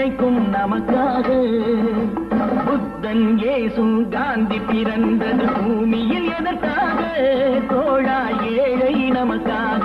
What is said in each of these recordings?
கிடைக்கும் நமக்காக புத்தன் இயேசு காந்தி பிறந்தது பூமியில் எதற்காக? தோழா ஏழை நமக்காக.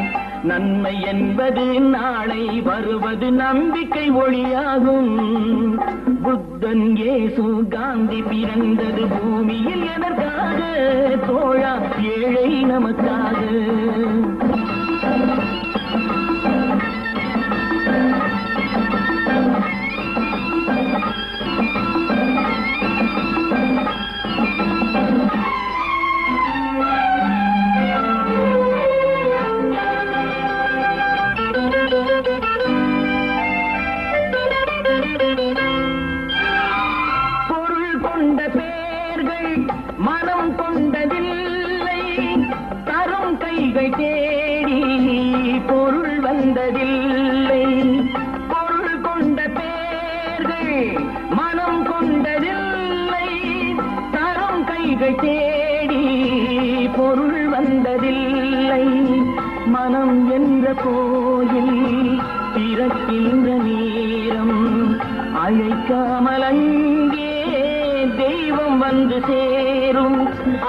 நன்மை என்பது நாளை வருவது நம்பிக்கை ஒளியாகும். புத்தன் ஏசு காந்தி பிறந்தது பூமியில் எதற்காக தோழா ஏழை நமக்காக.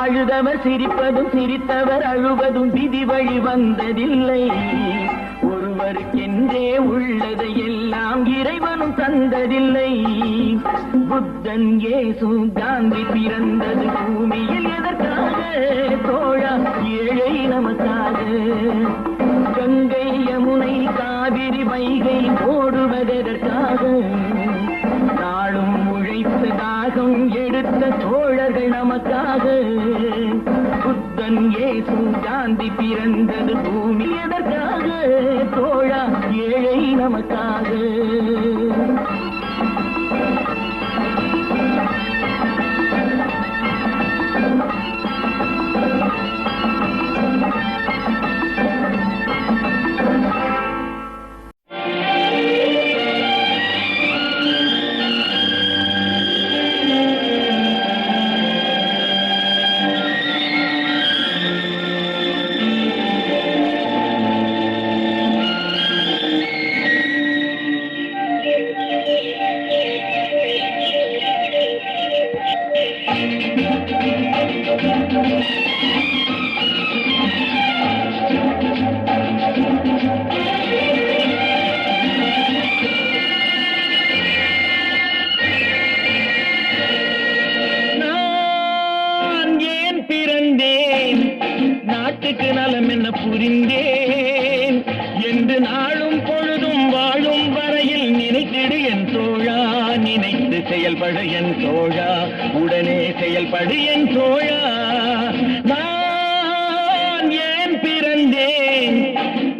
அழுதவர் சிரிப்பதும் சிரித்தவர் அழுவதும் விதி வழி வந்ததில்லை. ஒருவருக்கென்றே உள்ளதை எல்லாம் இறைவனும் தந்ததில்லை. புத்தன் ஏசு காந்தி பிறந்தது பூமியில் எதற்காக? தோழா ஏழை நமக்காக. கங்கை யமுனை காவிரி வைகை ஓடுவதற்காக எடுத்த தோழர்கள் நமக்காக புத்தன் ஏசு காந்தி பிறந்தது பூமி எதற்காக? தோழா ஏழை நமக்காக.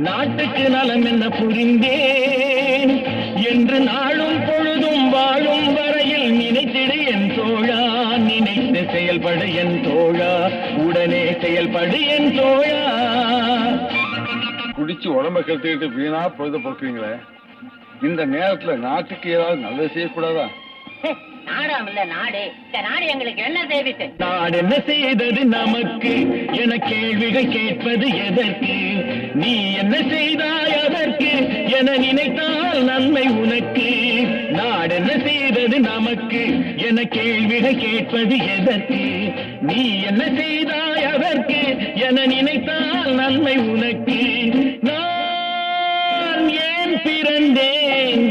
நாட்டுக்கு நலம் என்ன புரிந்தேன்? என்று நாளும் பொழுதும் வாழும் வரையில் நினைத்து செயல்படு என் தோழா. உடனே செயல்படு என் தோழா. குடிச்சு உடம்ப கெடுத்துக்கிட்டு வீணா பொழுது போக்குறீங்களே இந்த நேரத்துல நாட்டுக்கு ஏதாவது நல்லது செய்யக்கூடாதா? நாடாம் இல்ல நாடு. இந்த நாடு எங்களுக்கு என்ன தேவித்து நாடு என்ன செய்தது நமக்கு? என கேள்விகள் கேட்பது எதற்கு? நீ என்ன செய்தாய் அதற்கு? என நினைத்தால் நன்மை உனக்கு. நாடு என்ன செய்தது நமக்கு? என கேள்விகள் கேட்பது எதற்கு? நீ என்ன செய்தாய் அதற்கு? என நினைத்தால் நன்மை உனக்கு. நான் ஏன் பிறந்தேன்?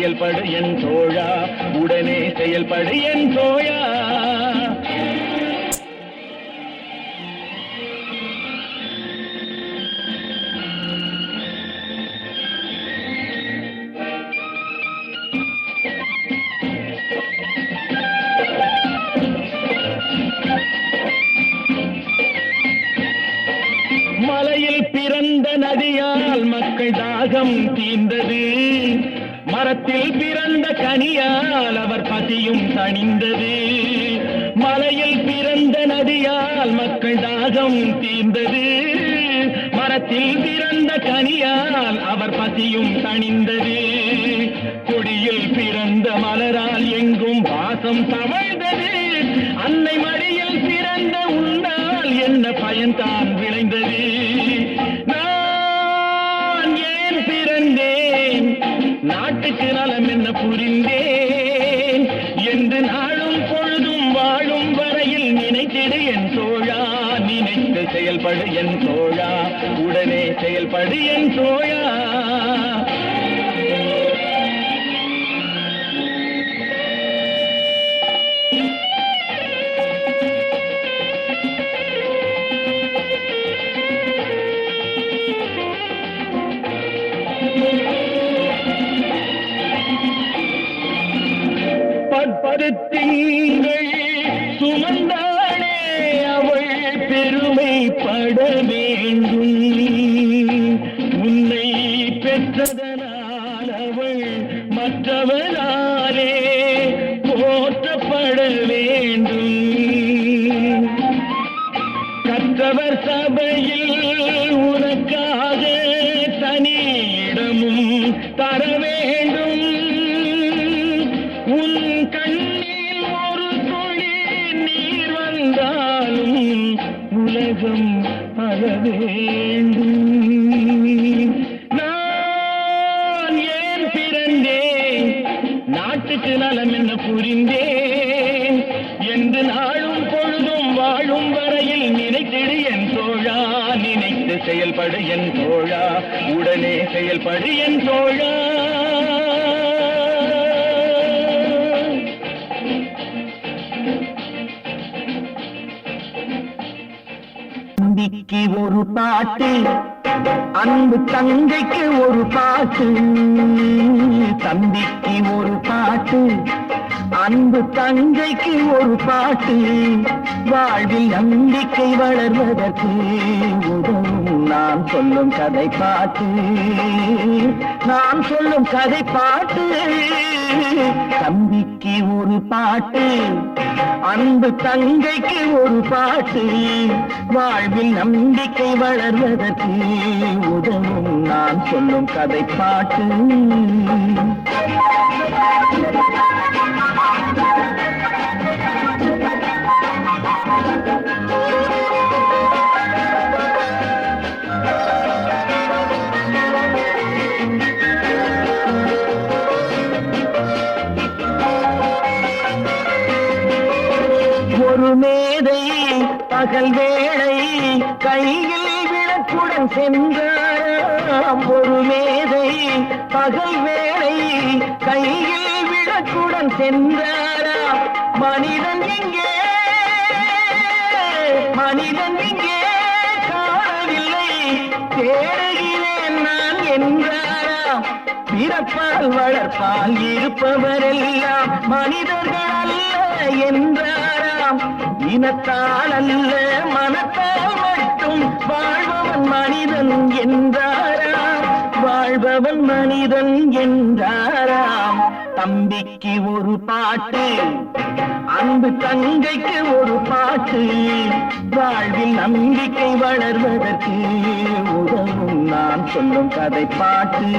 செயல்படு என் தோழா. உடனே செயல்படு என் தோழா. மரத்தில் பிறந்த கனியால் அவர் பசியும் தணிந்தது. மலையில் பிறந்த நதியால் மக்கள் தாகம் தீர்ந்தது. மரத்தில் பிறந்த கனியால் அவர் பசியும் தணிந்தது. கொடியில் பிறந்த மலரால் எங்கும் வாசம் தவழ்ந்தது. அன்னை மடியில் பிறந்த உன்னால் என்ன பயன்தான் விளைந்தது. நாட்டுக்கு நலம் என்ன புரிந்தேன்? என்று நாளும் பொழுதும் வாழும் வரையில் நினைத்திடு என் தோழா நினைத்து செயல்படு என் தோழா உடனே செயல்படு என் தோழா பற்பது சுமந்தாளே அவள் பெருமைப்பட வேண்டும். செயல்படு என் தோழா. உடனே செயல்படு என் தோழா. தம்பிக்கு ஒரு பாட்டு அன்பு தங்கைக்கு ஒரு பாட்டு. தம்பிக்கு ஒரு பாட்டு அன்பு தங்கைக்கு ஒரு பாட்டு. வாழ்வில் நம்பிக்கை வளர்வதற்கு உதவும் நாம் சொல்லும் கதை பாட்டு. நாம் சொல்லும் கதை பாட்டு. தம்பிக்கு ஒரு பாட்டு அன்பு தங்கைக்கு ஒரு பாட்டு. வாழ்வில் நம்பிக்கை வளர்வதற்கு உதவும் நான் சொல்லும் கதை பாட்டு. பகல் வேளை கையில் விளக்குடன் சென்றாராம். ஒரு மேதை பகல் வேளை கையில் விளக்குடன் சென்றாராம். மனிதன் எங்கே மனிதன் இங்கே காணவில்லை. தேடுகிறேன் எல்லாம் பிறப்பால் வளர்ப்பால் இருப்பவரெல்லாம் மனிதர்கள் அல்ல என்றாராம். இனத்தால் அல்ல மனத்தால் மட்டும் வாழ்பவன் மனிதன் என்றாராம். வாழ்பவன் மனிதன் என்றாராம். தம்பிக்கு ஒரு பாட்டு அன்பு தங்கைக்கு ஒரு பாட்டு. வாழ்வில் நம்பிக்கை வளர்வதற்கு உதவும் நான் சொல்லும் கதை பாட்டு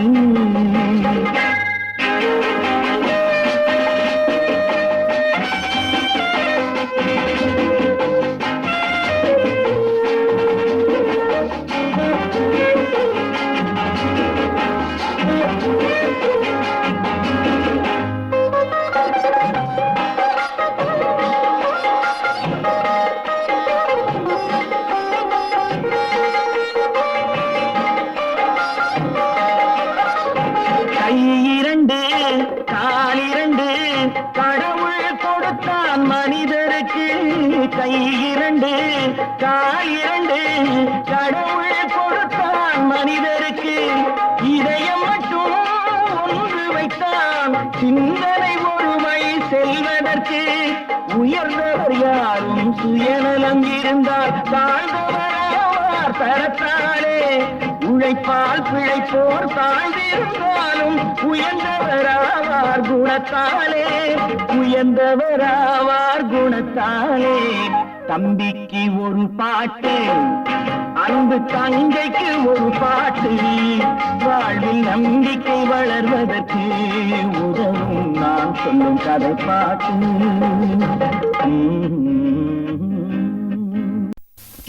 கை இரண்டு கால் இரண்டு. கடவுள் கொடுத்தான் மனிதருக்கு இதயம் மட்டும் ஒன்று வைத்தான். சிந்தனை ஒருமை செல்வதற்கு உயர்ந்தவர் யாரும் சுயநலம் இருந்தால் தாழ்ந்தவர் தரத்தாலே உழைப்பால் பிழைப்போர் தாழ்ந்திருந்தாலும் உயர்ந்தவராவார் குணத்தாலே உயர்ந்தவராவார் குணத்தாலே. தம்பிக்கு ஒரு பாட்டு அன்பு தங்கைக்கு ஒரு பாட்டு. வாழ்வில் நம்பிக்கை வளர்வதற்கு உதவும் நான் சொல்லும் கதை பாட்டு.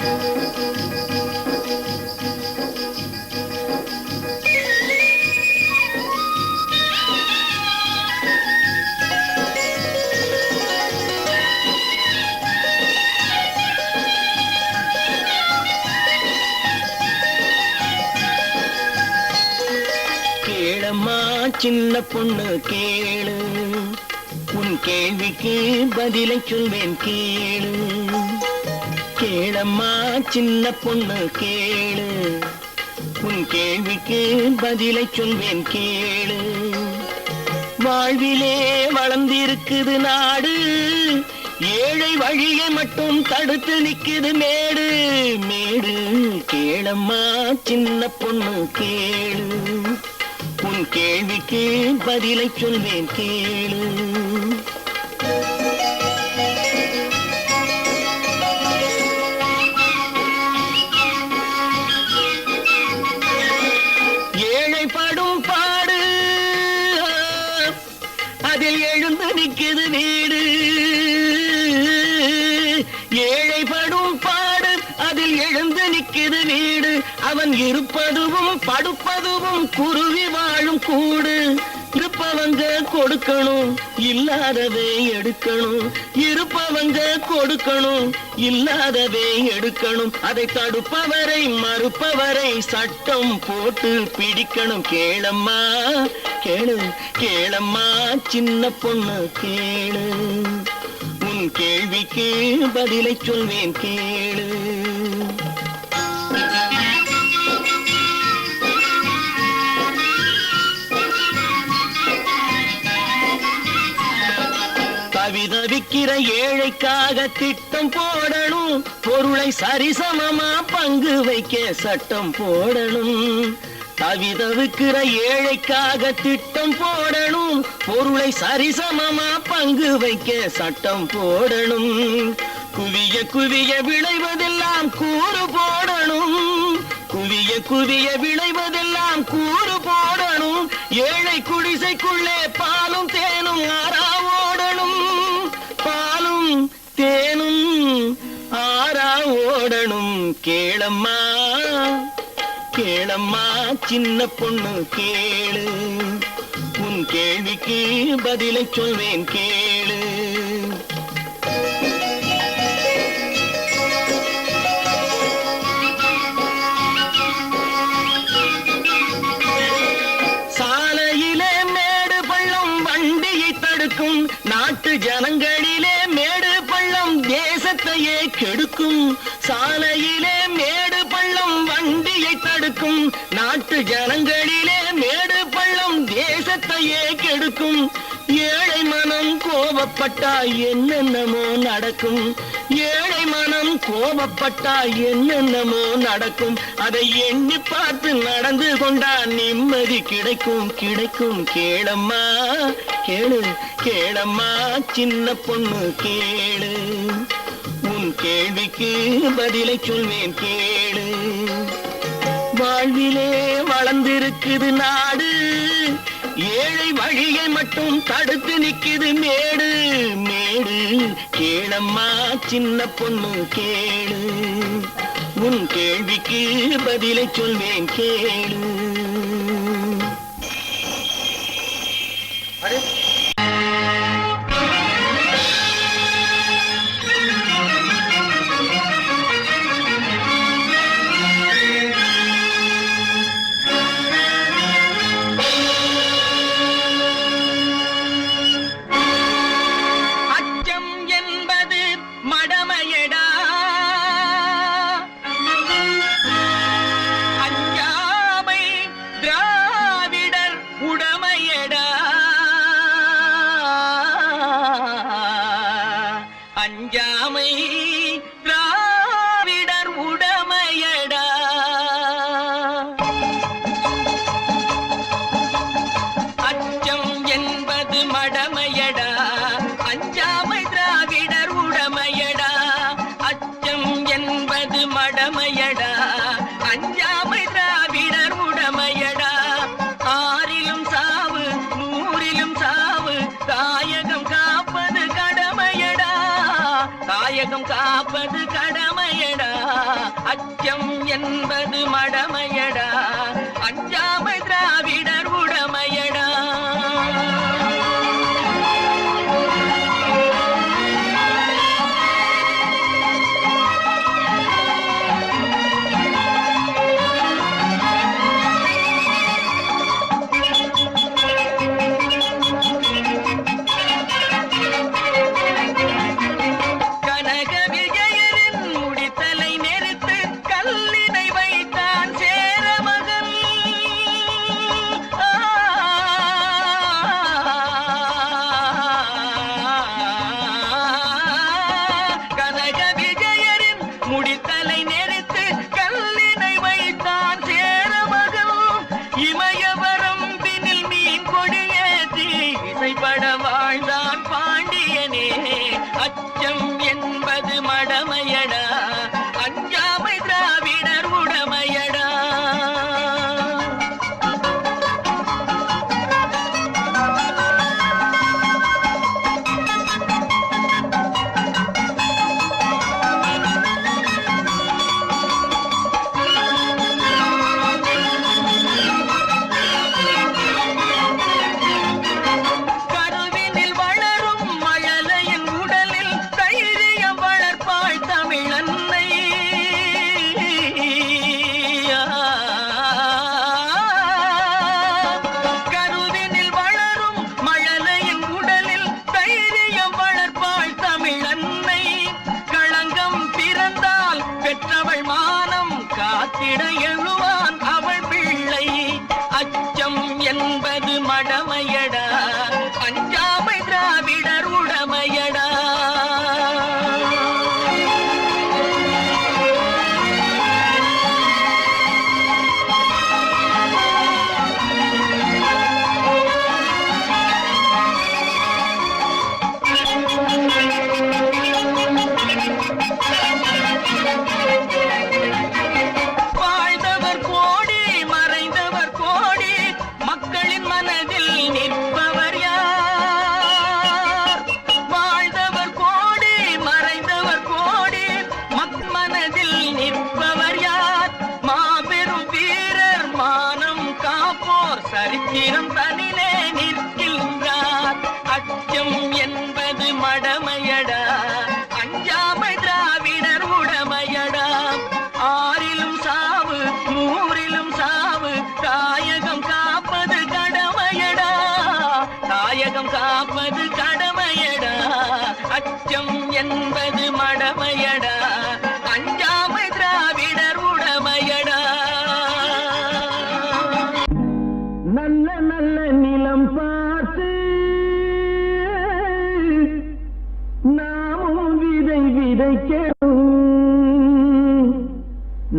Thank you. சின்ன பொண்ணு கேளு. உன் கேள்விக்கு பதிலை சொல்வேன் கேளு. கேளம்மா சின்ன பொண்ணு கேளு. உன் கேள்விக்கு பதிலை சொல்வேன் கேளு. வாழ்விலே வளர்ந்திருக்குது நாடு. ஏழை வழியை மட்டும் தடுத்து நிக்குது மேடு. மேடு கேளம்மா சின்ன பொண்ணு கேளு. கேள்விக்கு பதிலை சொல்வேன் கேளு. அவன் இருப்பதுவும் படுப்பதுவும் குருவி வாழும் கூடு. இருப்பவங்க கொடுக்கணும் இல்லாததை எடுக்கணும். இருப்பவங்க கொடுக்கணும் இல்லாததை எடுக்கணும். அதை தடுப்பவரை மறுப்பவரை சட்டம் போட்டு பிடிக்கணும். கேளம்மா கேளு கேளம்மா சின்ன பொண்ணு கேளு. உன் கேள்விக்கு பதிலை சொல்வேன் கேளு. உதவிக்கிற ஏழைக்காக திட்டம் போடணும். பொருளை சரிசமமா பங்கு வைக்க சட்டம் போடணும். தவிதவுக்கிற ஏழைக்காக திட்டம் போடணும். பொருளை சரிசமமா பங்கு வைக்க சட்டம் போடணும். குவிய குவிய விளைவதெல்லாம் கூறு போடணும். குவிய குவிய விளைவதெல்லாம் கூறு போடணும். ஏழை குடிசைக்குள்ளே பாலும் கேளம்மா கேளம்மா சின்ன பொண்ணு கேளு. உன் கேள்விக்கு பதிலை சொல்வேன் கேளு. சாலையிலே மேடு பள்ளம் வண்டியை தடுக்கும். நாட்டு ஜனங்களிலே மேடு பள்ளம் தேசத்தையே கெடுக்கும். சாலையிலே மேடு பள்ளம் வண்டியை தடுக்கும். நாட்டு ஜனங்களிலே மேடு பள்ளம் தேசத்தையே கெடுக்கும். ஏழை மனம் கோபப்பட்டா என்னென்னமோ நடக்கும். ஏழை மனம் கோபப்பட்டா என்னென்னமோ நடக்கும். அதை எண்ணி பார்த்து நடந்து கொண்டா நிம்மதி கிடைக்கும். கிடைக்கும். கேளம்மா கேளு கேளம்மா சின்ன பொண்ணு கேளு. கேள்விக்கு பதிலை சொல்வேன் கேளு. வாழ்விலே வளர்ந்திருக்குது நாடு. ஏழை வழியை மட்டும் தடுத்து நிக்குது மேடு. மேடு கேளம்மா சின்ன பொண்ணு கேளு. உன் கேள்விக்கு பதிலை சொல்வேன் கேளு. சத்தியம் என்பது மடமையடா.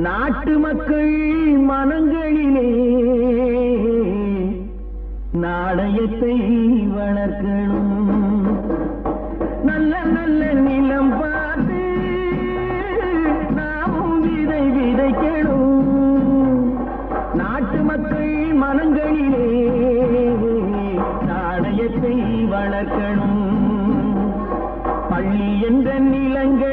நாட்டு மக்கள் மனங்களிலே நாணயத்தை வளர்க்கணும். நல்ல நல்ல நிலம் பார்த்து நாமும் விதை விதைக்கணும். நாட்டு மக்கள் மனங்களிலே நாணயத்தை வளர்க்கணும். பள்ளி என்ற நிலங்கள்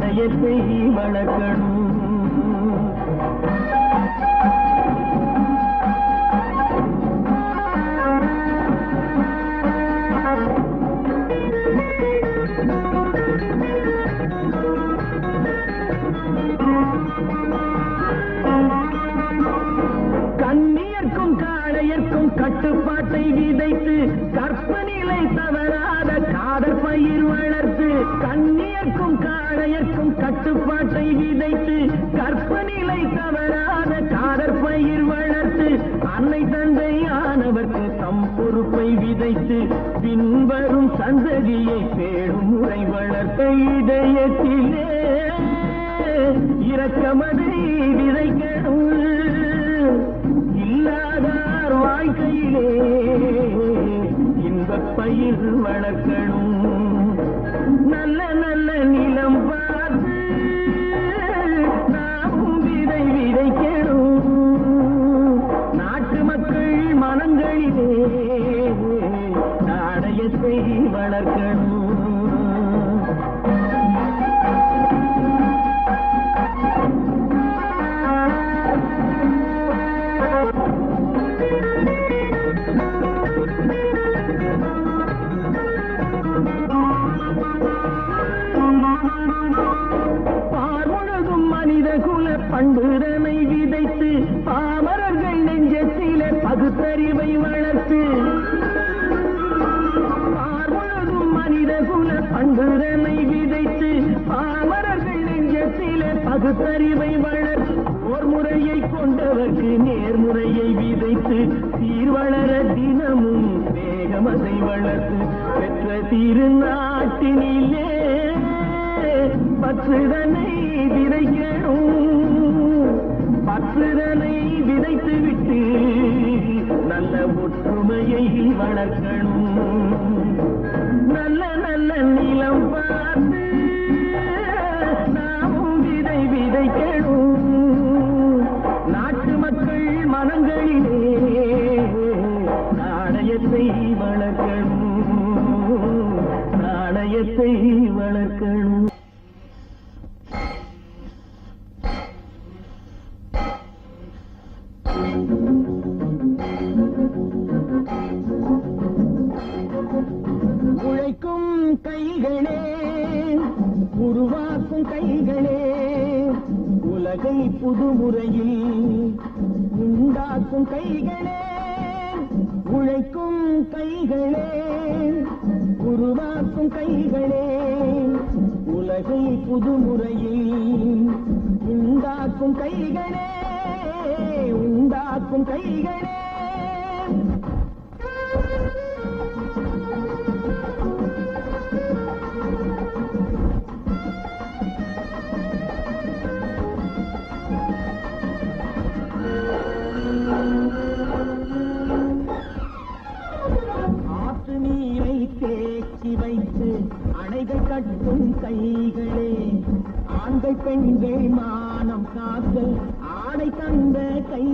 நாணயத்தை வளர்க்கணும். கண்ணியர்க்கும் காளையர்க்கும் கட்டுப்பாட்டை விதைத்து காலையர்க்கும் காளையர்க்கும் கட்டுப்பாட்டை விதைத்து கற்பனிலை தவறாத காதற் பயிர் வளர்த்து அன்னை தந்தை ஆனவர்க்கு தம் பொறுப்பை விதைத்து பின்வரும் சந்ததியை பேடும் முறை வளர்த்த இதயத்திலே. இரக்கமதை விதைக்கணும் இல்லாதார் வாழ்க்கையிலே. இன்ப பயிர் வளர்க்கணும். பண்புதனை விதைத்து பாமரர்கள் நெஞ்சத்தில பகுத்தறிவை வளர்த்து பார்முழுதும் மனித குல பண்புதனை விதைத்து பாமரர்கள் நெஞ்சத்தில பகுத்தறிவை வளர்த்து ஓர் முறையை கொண்டவர்க்கு நேர்முறையை விதைத்து சீர்வளர தினமும் வேகமதை வளர்த்து பெற்ற திருநாட்டினிலே பற்றுதனை விதைக்கணும். பற்றுதனை விதைத்து விட்டு நல்ல ஒற்றுமையை வளர்க்கணும். நல்ல நல்ல நிலம் புதுமுறையில் உண்டாக்கும் கைகளே உழைக்கும் கைகளே உருவாக்கும் கைகளே. உலகை புதுமுறையில் உண்டாக்கும் கைகளே உண்டாக்கும் கைகளே. கட்டும் கைகளே. ஆண்கள் பெண்கள் மானம் காத்தல் ஆடை தந்த கை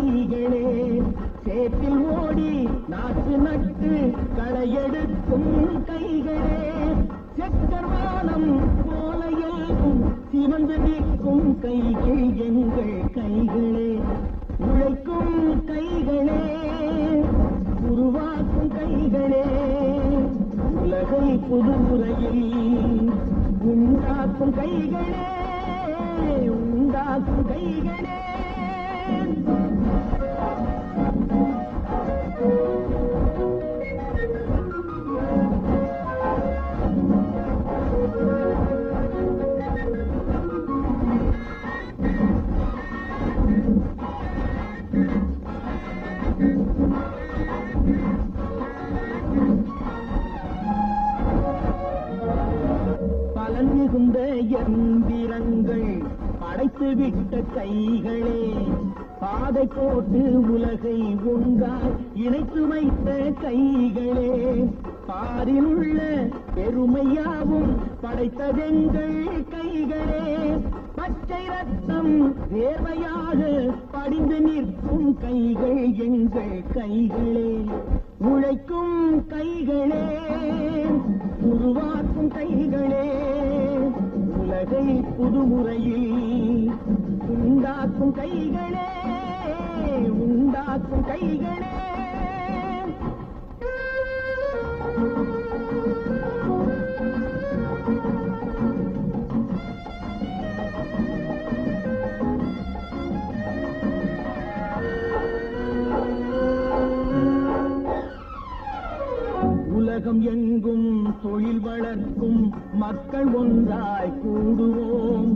போட்ட கைகளே பாதை போட்டு உலகை ஒன்றாய் இணைத்து வைத்த கைகளே பாரில் உள்ள பெருமையாவும் படைத்ததெங்கள் கைகளே. பச்சை ரத்தம் வேர்வையாக படிந்து நிற்கும் கைகள் எங்கள் கைகளே உழைக்கும் கைகளே உருவாக்கும் கைகளே. உலகை புதுமுறையில் உண்டாக்கும் கைகளே உண்டாக்கும் கைகளே. உலகம் எங்கும் தொழில் வளர்க்கும் மக்கள் ஒன்றாய் கூடுவோம்.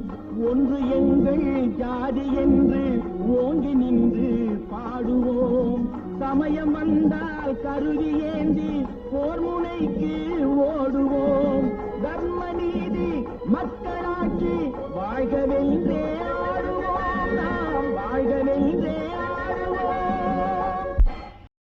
ஒன்று எங்கள் ஜாதி என்று ஓங்கி நின்று பாடுவோம். சமயம் வந்தால் கருவி ஏந்தி போர் முனைக்கு ஓடுவோம். தர்ம நீதி மக்களாட்சி வாழ்கவில்லை